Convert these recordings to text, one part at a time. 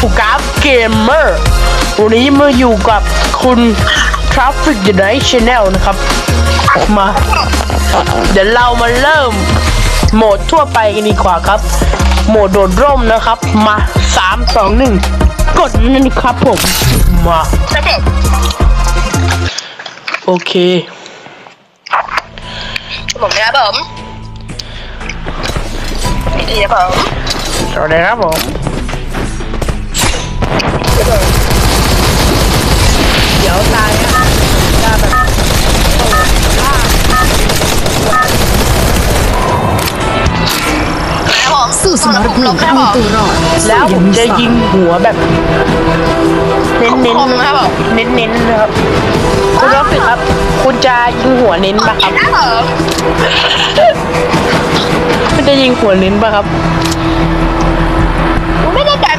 ผู้กราฟเกมเมอร์วันนี้มาอยู่กับคุณ Traffic The Night Channel นะครับ มา เดี๋ยวเรามาเริ่ม โหมดทั่วไปกันดีกว่าครับ โหมดโดดร่มนะครับ มาสามสองหนึ่งกดนั่นครับผม มาโอเคผมนะครับผมดีครับผมสวัสดีครับผม เดี๋ยวตายนะจะแบบครับผมสู้สมรภูมิเอาตัวรอดแล้วผมจะยิงหัวแบบ เน้นเน้นคมนะครับเน้นเน้นนะครับ คุณรับสิครับ คุณจะยิงหัวเน้นปะครับครับผมคุณจะยิงหัวเน้นปะครับ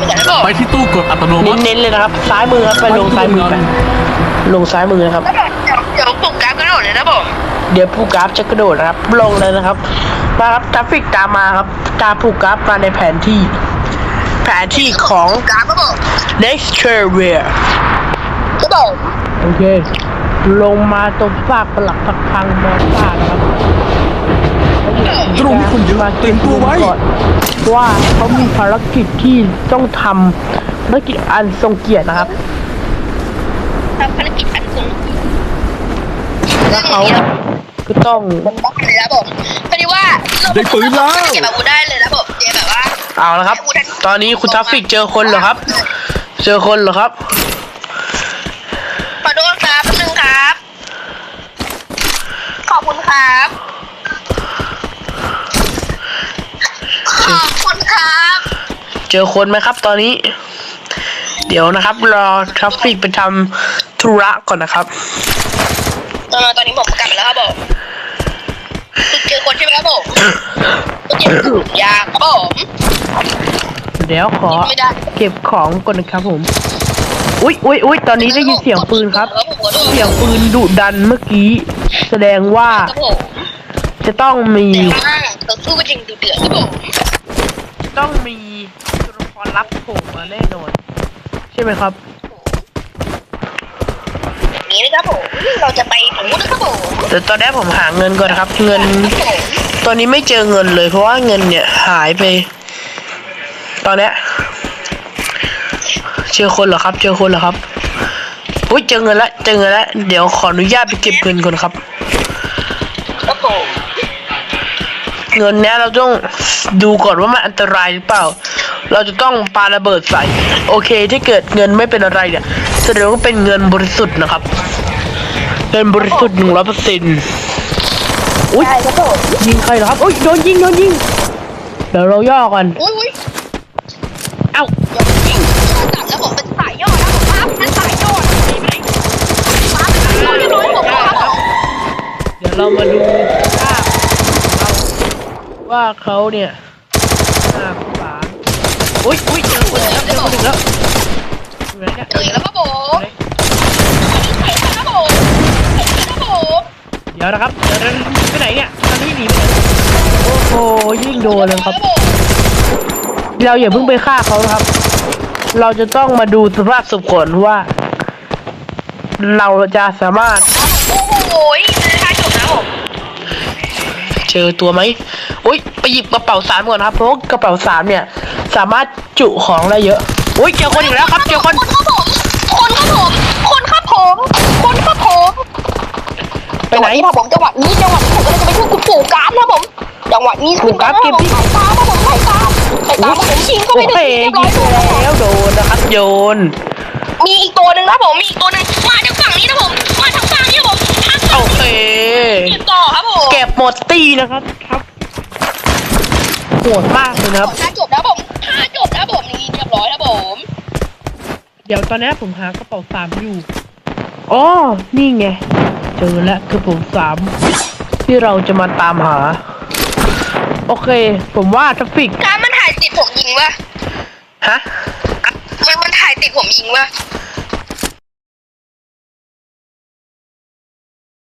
ไม่ได้ใจเหมือนกันครับผมไปที่ตู้กดอัตโนเน้มันติเน้นเลยนะครับซ้ายมือครับไปลงซ้ายมือไปลงซ้ายมือนะครับแล้วก็เดี๋ยวเดี๋ยวปลุกกราฟกระโดดเลยนะผมเดี๋ยวผู้กราฟจะกระโดดนะครับ ลงเลยนะครับมาครับกราฟิกตามมาครับ ตามผู้กราฟมาในแผนที่ แผนที่ของ กราฟครับผม next career ครับผมโอเค ลงมาตรงฟากปลักพักพังมองฟากครับ ตรงนี้คนเยอะเตรียมตัวไว้ก่อนว่าเขามีภารกิจที่ต้องทำภารกิจอันทรงเกียรตินะครับทำภารกิจอันสูงแล้วเขาก็ต้องผมบล็อกเลยนะผมพอดีว่าได้ปืนแล้วเก็บอาวุธได้เลยนะผมเจแบบว่าเอาละครับ ตอนนี้คุณทัฟฟิกเจอคนเหรอครับ เจอคนเหรอครับ ขอโทษครับหนึ่งครับ ขอบคุณครับ ขอบคุณครับ เจอคนไหมครับตอนนี้ เดี๋ยวนะครับ รอทัฟฟิกไปทำธุระก่อนนะครับตอนตอนนี้ผมกลับมาแล้วครับผมคือเจอคนใช่ไหมครับผมก็เจ็บยาครับผมเดี๋ยวขอไม่ได้เก็บของก่อนนะครับผม อุ๊ยอุ๊ยอุ๊ยตอนนี้ได้ยินเสียงปืนครับแล้วผมก็โดนเสียงปืนดุดันเมื่อกี้ แสดงว่าครับผมจะต้องมีแต่ว่าเขาสู้กันจริงดูเดือดครับผมต้องมีตัวละค รลับโผล่มาแน่นอน ใช่ไหมครับอย่างนี้นะครับผมเราจะไปถึงนู้นนะครับผมแต่ตอนนี้ผมหาเงินก่อนนะครับ เงินครับผมตอนนี้ไม่เจอเงินเลย เพราะว่าเงินเนี่ยหายไป ตอนเนี้ยเจอคนเหรอครับ เจอคนเหรอครับอุ้ยเจอเงินละเจอเงินละเดี๋ยวขออนุญาตไปเก็บเงินก่อนครับ ครับผมเงินเนี้ยเราต้องดูก่อนว่ามันอันตรายหรือเปล่า เราจะต้องปาระเบิดใส่ โอเคถ้าเกิดเงินไม่เป็นอะไรเนี่ยแสดงว่าเป็นเงินบริสุทธิ์นะครับ เงินบริสุทธิ์หนึ่งร้อยเปอร์เซ็นต์อุ้ยได้ครับผมยิงใครเหรอครับอุ้ยโดนยิงโดนยิงเดี๋ยวเราย่อก่อนอุ้ยอุ้ยเอ้ายิงจับแล้วผมเป็นสายยอดนะผมครับเป็นสายยอดดีไหมครับเราเรียบร้อยผมครับผมเดี๋ยวเรามาดูภาพเราว่าเขาเนี่ยหน้าขวา อุ้ยอุ้ยเจอคนแล้วเจอคนอีกแล้วอยู่ไหนเนี่ยเจอแล้วครับผมใส่ครับผมใส่ครับผมเดี๋ยวนะครับเดี๋ยวเดี๋ยวหนีไปไหนเนี่ยตอนนี้หนีไปไหนโอ้โหยิ่งโดนเลยครับผมเราอย่าเพิ่งไปฆ่าเขานะครับ เราจะต้องมาดูสภาพศพก่อนว่า เราจะสามารถโอ้โหถ้าจบนะผมเจอตัวไหม อุ้ยไปหยิบกระเป๋าสามก่อนครับเพราะว่ากระเป๋าสามเนี่ย สามารถจุของได้เยอะ อุ้ยเจอคนอีกแล้วครับ เจอคน คนครับผม คนครับผม คนครับผมไปไหนจังหวะนี้ครับผมจังหวะนี้จังหวะนี้ผมก็เลยจะไปช่วยคุณปู่การดครับผมจังหวะนี้ปู่การ์ดเก็บดิไข่ตาครับผมไข่ตาไข่ตาครับผมชิงเข้าโอไปเคในที่เรียบร้ยิอยงแล้วแล้วโดนนะครับโยนมีอีกตัวหนึ่งครับผมมีอีกตัวหนึ่งมาจากฝั่งนี้นะผมมาทางฝั่งนี้ครับผมทางโอฝั่งเคนี้เก็บต่อครับผมเก็บหมดตีนะครับครับ โหดมากเลยนะครับ ถ้าจบแล้วผมถ้าจบแล้วผมนี่เรียบร้อยแล้วผมเดี๋ยวตอนนี้ผมหากระเป๋าสามอยู่อ๋อนี่ไง เจอแล้วกระเป๋าสามที่เราจะมาตามหา โอเค ผมว่าทราฟิกการมันถ่ายติดผมยิงวะฮะมันมันถ่ายติดผมยิงวะ